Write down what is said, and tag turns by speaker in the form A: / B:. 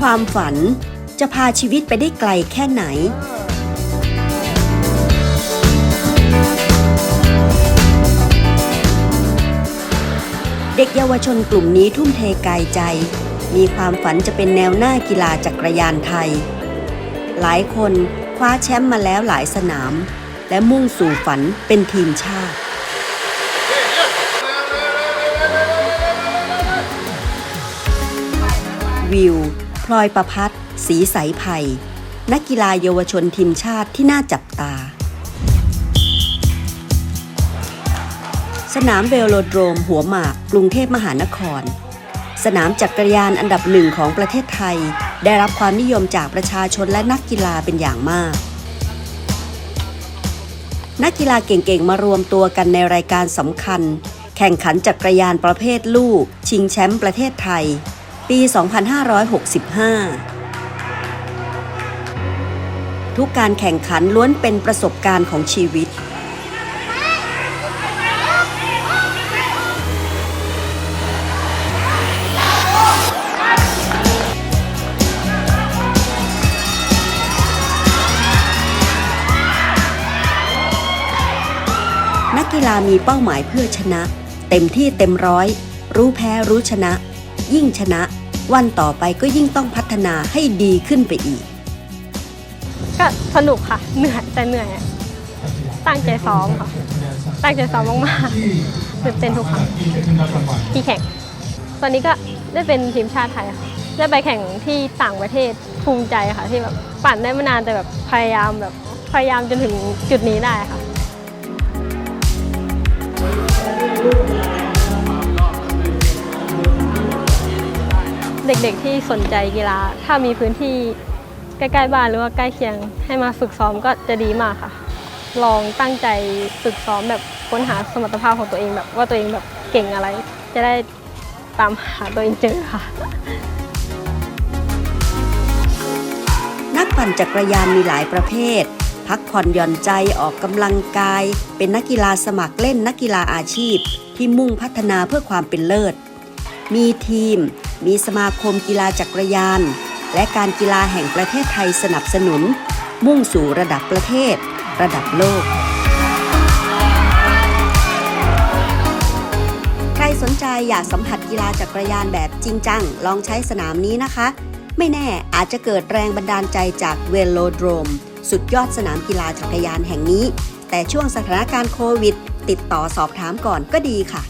A: ความฝัน จะพาชีวิตไปได้ไกลแค่ไหน เด็กเยาวชนกลุ่มนี้ทุ่มเทกายใจ มีความฝันจะเป็นแนวหน้ากีฬาจักรยานไทย หลายคนคว้าแชมป์มาแล้วหลายสนาม และมุ่งสู่ฝันเป็นทีมชาติวิว ลอยประพัฒน์สีใสไผ่นักกีฬาเยาวชนทีมชาติที่น่าจับตา สนามเวโลโดรม หัวหมากกรุงเทพมหานคร สนามจักรยานอันดับหนึ่งของประเทศไทย ได้รับความนิยมจากประชาชนและนักกีฬาเป็นอย่างมาก นักกีฬาเก่งๆ มารวมตัวกันในรายการสำคัญ แข่งขันจักรยานประเภทลูก ชิงแชมป์ประเทศไทย ปี 2565 ทุกการแข่งขันล้วนเป็นประสบการณ์ของชีวิต นักกีฬามีเป้าหมายเพื่อชนะ เต็มที่เต็มร้อย รู้แพ้รู้ชนะยิ่งชนะ วันต่อไปก็ยิ่งต้องพัฒนาให้ดีขึ้นไปอีก
B: ก็สนุกค่ะ เหนื่อยแต่เหนื่อยอะตั้งใจซ้อมค่ะ ตั้งใจซ้อมมากๆตื่นเต้นทุกครั้งที่แข่ง ตอนนี้ก็ได้เป็นทีมชาติไทยค่ะ ได้ไปแข่งที่ต่างประเทศภูมิใจค่ะ ที่แบบปั่นได้ไม่นานแต่แบบพยายามแบบพยายามจนถึงจุดนี้ได้ค่ะ เด็กๆที่สนใจกีฬา ถ้ามีพื้นที่ใกล้ๆบ้านหรือว่าใกล้เคียงให้มาฝึกซ้อมก็จะดีมากค่ะ ลองตั้งใจฝึกซ้อมแบบค้นหาสมรรถภาพของตัวเองแบบว่าตัวเองแบบเก่งอะไร จะได้ตามหาตัวเองเจอค่ะ
A: นักปั่นจักรยานมีหลายประเภท พักผ่อนหย่อนใจออกกำลังกาย เป็นนักกีฬาสมัครเล่นนักกีฬาอาชีพ ที่มุ่งพัฒนาเพื่อความเป็นเลิศ มีทีม มีสมาคมกีฬาจักรยาน และการกีฬาแห่งประเทศไทยสนับสนุน มุ่งสู่ระดับประเทศ ระดับโลก ใครสนใจอยากสัมผัสกีฬาจักรยานแบบจริงจัง ลองใช้สนามนี้นะคะ ไม่แน่อาจจะเกิดแรงบันดาลใจจากเวโลโดรม สุดยอดสนามกีฬาจักรยานแห่งนี้ แต่ช่วงสถานการณ์โควิด ติดต่อสอบถามก่อนก็ดีค่ะ